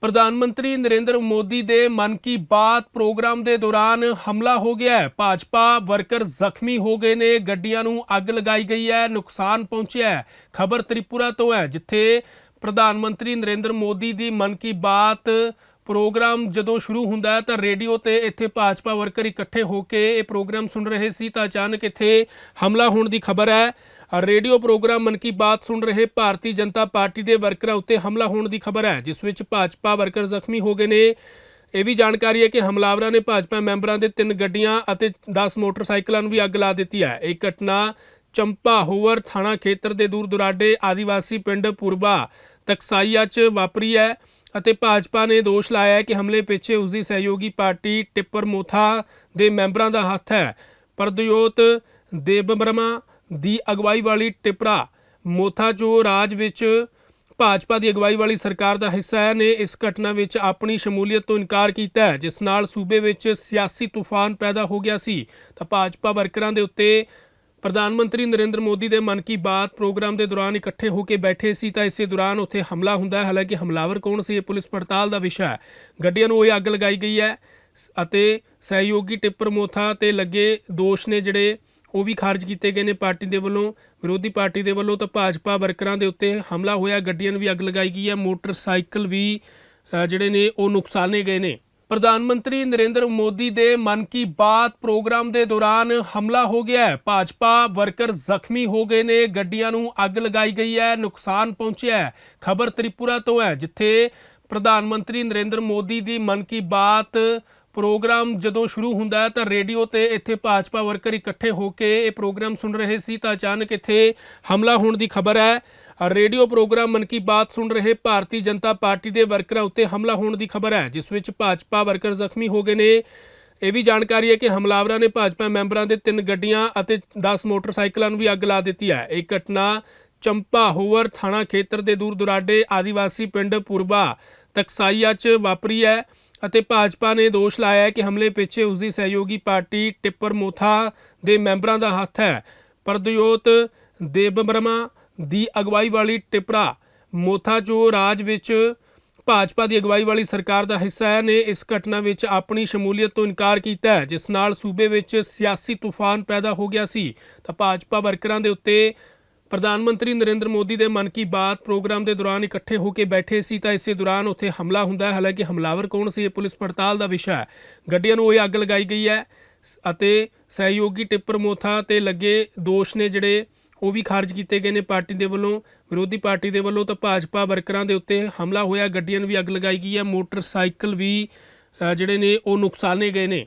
ਪ੍ਰਧਾਨ ਮੰਤਰੀ ਨਰਿੰਦਰ ਮੋਦੀ ਦੇ ਮਨ ਕੀ ਬਾਤ ਪ੍ਰੋਗਰਾਮ ਦੇ ਦੌਰਾਨ ਹਮਲਾ ਹੋ ਗਿਆ ਹੈ। ਭਾਜਪਾ ਵਰਕਰ ਜ਼ਖਮੀ ਹੋ ਗਏ ਨੇ। ਗੱਡੀਆਂ ਨੂੰ ਅੱਗ ਲਗਾਈ ਗਈ ਹੈ। ਨੁਕਸਾਨ ਪਹੁੰਚਿਆ ਹੈ। ਖਬਰ ਤ੍ਰਿਪੁਰਾ ਤੋਂ ਹੈ, ਜਿੱਥੇ ਪ੍ਰਧਾਨ ਮੰਤਰੀ ਨਰਿੰਦਰ ਮੋਦੀ ਦੀ ਮਨ ਕੀ ਬਾਤ ਪ੍ਰੋਗਰਾਮ ਜਦੋਂ ਸ਼ੁਰੂ ਹੁੰਦਾ ਹੈ, ਤਾਂ ਰੇਡੀਓ ਤੇ ਇੱਥੇ ਭਾਜਪਾ ਵਰਕਰ ਇਕੱਠੇ ਹੋ ਕੇ ਇਹ ਪ੍ਰੋਗਰਾਮ ਸੁਣ ਰਹੇ ਸੀ, ਤਾਂ ਅਚਾਨਕ ਇੱਥੇ ਹਮਲਾ ਹੋਣ ਦੀ ਖਬਰ ਹੈ। ਰੇਡੀਓ ਪ੍ਰੋਗਰਾਮ ਮਨ ਕੀ ਬਾਤ ਸੁਣ ਰਹੇ ਭਾਰਤੀ ਜਨਤਾ ਪਾਰਟੀ ਦੇ ਵਰਕਰਾਂ ਉੱਤੇ ਹਮਲਾ ਹੋਣ ਦੀ ਖਬਰ ਹੈ, ਜਿਸ ਵਿੱਚ ਭਾਜਪਾ ਵਰਕਰ ਜ਼ਖਮੀ ਹੋ ਗਏ ਨੇ। ਇਹ ਵੀ ਜਾਣਕਾਰੀ ਹੈ ਕਿ ਹਮਲਾਵਰਾਂ ਨੇ ਭਾਜਪਾ ਮੈਂਬਰਾਂ ਦੇ ਤਿੰਨ ਗੱਡੀਆਂ ਅਤੇ 10 ਮੋਟਰਸਾਈਕਲਾਂ ਨੂੰ ਵੀ ਅੱਗ ਲਾ ਦਿੱਤੀ ਹੈ। ਇਹ ਘਟਨਾ ਚੰਪਾ ਹੋਵਰ ਥਾਣਾ ਖੇਤਰ ਦੇ ਦੂਰ ਦੁਰਾਡੇ ਆਦੀਵਾਸੀ ਪਿੰਡ ਪੁਰਬਾ ਤਕਸਾਈਆ 'ਚ ਵਾਪਰੀ ਹੈ ਅਤੇ ਭਾਜਪਾ ਨੇ ਦੋਸ਼ ਲਾਇਆ ਹੈ ਕਿ ਹਮਲੇ ਪਿੱਛੇ ਉਸ ਦੀ ਸਹਿਯੋਗੀ ਪਾਰਟੀ ਟਿੱਪਰ ਮੋਥਾ ਦੇ ਮੈਂਬਰਾਂ ਦਾ ਹੱਥ ਹੈ। ਪਰਦਯੋਤ ਦੇਬਬਰਮਾ ਦੀ ਅਗਵਾਈ ਵਾਲੀ ਟਿਪਰਾ ਮੋਥਾ ਜੋ ਰਾਜ ਵਿੱਚ ਭਾਜਪਾ ਦੀ ਅਗਵਾਈ ਵਾਲੀ ਸਰਕਾਰ ਦਾ ਹਿੱਸਾ ਹੈ ਨੇ ਇਸ ਘਟਨਾ ਵਿੱਚ ਆਪਣੀ ਸ਼ਮੂਲੀਅਤ ਤੋਂ ਇਨਕਾਰ ਕੀਤਾ ਹੈ, ਜਿਸ ਨਾਲ ਸੂਬੇ ਵਿੱਚ ਸਿਆਸੀ ਤੂਫਾਨ ਪੈਦਾ ਹੋ ਗਿਆ ਸੀ। ਤਾਂ ਭਾਜਪਾ ਵਰਕਰਾਂ ਦੇ ਉੱਤੇ ਪ੍ਰਧਾਨ ਮੰਤਰੀ ਨਰਿੰਦਰ ਮੋਦੀ ਦੇ ਮਨ ਕੀ ਬਾਤ ਪ੍ਰੋਗਰਾਮ ਦੇ ਦੌਰਾਨ ਇਕੱਠੇ ਹੋ ਕੇ ਬੈਠੇ ਸੀ ਤਾਂ ਇਸੇ ਦੌਰਾਨ ਉੱਥੇ ਹਮਲਾ ਹੁੰਦਾ ਹੈ। ਹਾਲਾਂਕਿ ਹਮਲਾਵਰ ਕੌਣ ਸੀ ਇਹ ਪੁਲਿਸ ਪੜਤਾਲ ਦਾ ਵਿਸ਼ਾ ਹੈ। ਗੱਡੀਆਂ ਨੂੰ ਇਹ ਅੱਗ ਲਗਾਈ ਗਈ ਹੈ ਸ- ਅਤੇ ਸਹਿਯੋਗੀ ਟਿੱਪਰ ਮੋਥਾ ਤੇ ਲੱਗੇ ਦੋਸ਼ ਨੇ ਜਿਹੜੇ ਉਹ ਵੀ ਖਾਰਜ ਕੀਤੇ ਗਏ ਨੇ ਪਾਰਟੀ ਦੇ ਵੱਲੋਂ। ਵਿਰੋਧੀ ਪਾਰਟੀ ਦੇ ਵੱਲੋਂ ਤਾਂ ਭਾਜਪਾ ਵਰਕਰਾਂ ਦੇ ਉੱਤੇ ਹਮਲਾ ਹੋਇਆ। ਗੱਡੀਆਂ ਨੂੰ ਵੀ ਅੱਗ ਲਗਾਈ ਗਈ ਹੈ। ਮੋਟਰਸਾਈਕਲ ਵੀ ਜਿਹੜੇ ਨੇ ਉਹ ਨੁਕਸਾਨੇ ਗਏ ਨੇ। ਪ੍ਰਧਾਨ ਮੰਤਰੀ ਨਰਿੰਦਰ ਮੋਦੀ ਦੇ ਮਨ ਕੀ ਬਾਤ ਪ੍ਰੋਗਰਾਮ ਦੇ ਦੌਰਾਨ ਹਮਲਾ ਹੋ ਗਿਆ ਹੈ। ਭਾਜਪਾ ਵਰਕਰ ਜ਼ਖਮੀ ਹੋ ਗਏ ਨੇ। ਗੱਡੀਆਂ ਨੂੰ ਅੱਗ ਲਗਾਈ ਗਈ ਹੈ। ਨੁਕਸਾਨ ਪਹੁੰਚਿਆ ਹੈ। ਖਬਰ ਤ੍ਰਿਪੁਰਾ ਤੋਂ ਹੈ, ਜਿੱਥੇ ਪ੍ਰਧਾਨ ਮੰਤਰੀ ਨਰਿੰਦਰ ਮੋਦੀ ਦੀ ਮਨ ਕੀ ਬਾਤ ਪ੍ਰੋਗਰਾਮ ਜਦੋਂ ਸ਼ੁਰੂ ਹੁੰਦਾ ਹੈ ਤਾਂ ਰੇਡੀਓ ਤੇ ਇੱਥੇ ਭਾਜਪਾ ਵਰਕਰ ਇਕੱਠੇ ਹੋ ਕੇ ਇਹ ਪ੍ਰੋਗਰਾਮ ਸੁਣ ਰਹੇ ਸੀ ਤਾਂ ਅਚਾਨਕ ਇੱਥੇ ਹਮਲਾ ਹੋਣ ਦੀ ਖਬਰ ਹੈ। ਰੇਡੀਓ ਪ੍ਰੋਗਰਾਮ ਮਨ ਕੀ ਬਾਤ ਸੁਣ ਰਹੇ ਭਾਰਤੀ ਜਨਤਾ ਪਾਰਟੀ ਦੇ ਵਰਕਰਾਂ ਉੱਤੇ ਹਮਲਾ ਹੋਣ ਦੀ ਖਬਰ ਹੈ, ਜਿਸ ਵਿੱਚ ਭਾਜਪਾ ਵਰਕਰ ਜ਼ਖਮੀ ਹੋ ਗਏ ਨੇ। ਇਹ ਵੀ ਜਾਣਕਾਰੀ ਹੈ ਕਿ ਹਮਲਾਵਰਾਂ ਨੇ ਭਾਜਪਾ ਮੈਂਬਰਾਂ ਦੇ ਤਿੰਨ ਗੱਡੀਆਂ ਅਤੇ 10 ਮੋਟਰਸਾਈਕਲਾਂ ਨੂੰ ਵੀ ਅੱਗ ਲਾ ਦਿੱਤੀ ਹੈ। ਇਹ ਘਟਨਾ ਚੰਪਾ ਹੋਵਰ ਥਾਣਾ ਖੇਤਰ ਦੇ ਦੂਰ ਦੁਰਾਡੇ ਆਦੀਵਾਸੀ ਪਿੰਡ ਪੁਰਬਾ ਤਕਸਾਈਆ 'ਚ ਵਾਪਰੀ ਹੈ। ਅਤੇ ਭਾਜਪਾ ਨੇ ਦੋਸ਼ ਲਾਇਆ ਹੈ ਕਿ ਹਮਲੇ ਪਿੱਛੇ ਉਸ ਦੀ ਸਹਿਯੋਗੀ ਪਾਰਟੀ ਟਿੱਪਰ ਮੋਥਾ ਦੇ ਮੈਂਬਰਾਂ ਦਾ ਹੱਥ ਹੈ। ਪਰਦਯੋਤ ਦੇਬਬਰਮਾ ਦੀ ਅਗਵਾਈ ਵਾਲੀ ਟਿਪਰਾ ਮੋਥਾ ਜੋ ਰਾਜ ਵਿੱਚ ਭਾਜਪਾ ਦੀ ਅਗਵਾਈ ਵਾਲੀ ਸਰਕਾਰ ਦਾ ਹਿੱਸਾ ਹੈ ਨੇ ਇਸ ਘਟਨਾ ਵਿੱਚ ਆਪਣੀ ਸ਼ਮੂਲੀਅਤ ਤੋਂ ਇਨਕਾਰ ਕੀਤਾ ਹੈ, ਜਿਸ ਨਾਲ ਸੂਬੇ ਵਿੱਚ ਸਿਆਸੀ ਤੂਫਾਨ ਪੈਦਾ ਹੋ ਗਿਆ ਸੀ। ਤਾਂ ਭਾਜਪਾ ਵਰਕਰਾਂ ਦੇ ਉੱਤੇ ਪ੍ਰਧਾਨ ਮੰਤਰੀ ਨਰਿੰਦਰ ਮੋਦੀ ਦੇ ਮਨ ਕੀ ਬਾਤ ਪ੍ਰੋਗਰਾਮ ਦੇ ਦੌਰਾਨ ਇਕੱਠੇ ਹੋ ਕੇ ਬੈਠੇ ਸੀ ਤਾਂ ਇਸੇ ਦੌਰਾਨ ਉੱਥੇ ਹਮਲਾ ਹੁੰਦਾ ਹੈ। ਹਾਲਾਂਕਿ ਹਮਲਾਵਰ ਕੌਣ ਸੀ ਇਹ ਪੁਲਿਸ ਪੜਤਾਲ ਦਾ ਵਿਸ਼ਾ ਹੈ। ਗੱਡੀਆਂ ਨੂੰ ਇਹ ਅੱਗ ਲਗਾਈ ਗਈ ਹੈ ਸ- ਅਤੇ ਸਹਿਯੋਗੀ ਟਿੱਪਰ ਮੋਥਾ ਤੇ ਲੱਗੇ ਦੋਸ਼ ਨੇ ਜਿਹੜੇ ਉਹ ਵੀ ਖਾਰਜ ਕੀਤੇ ਗਏ ਨੇ ਪਾਰਟੀ ਦੇ ਵੱਲੋਂ। ਵਿਰੋਧੀ ਪਾਰਟੀ ਦੇ ਵੱਲੋਂ ਤਾਂ ਭਾਜਪਾ ਵਰਕਰਾਂ ਦੇ ਉੱਤੇ ਹਮਲਾ ਹੋਇਆ, ਗੱਡੀਆਂ ਨੂੰ ਵੀ ਅੱਗ ਲਗਾਈ ਗਈ ਹੈ। ਮੋਟਰਸਾਈਕਲ ਵੀ ਜਿਹੜੇ ਨੇ ਉਹ ਨੁਕਸਾਨੇ ਗਏ ਨੇ।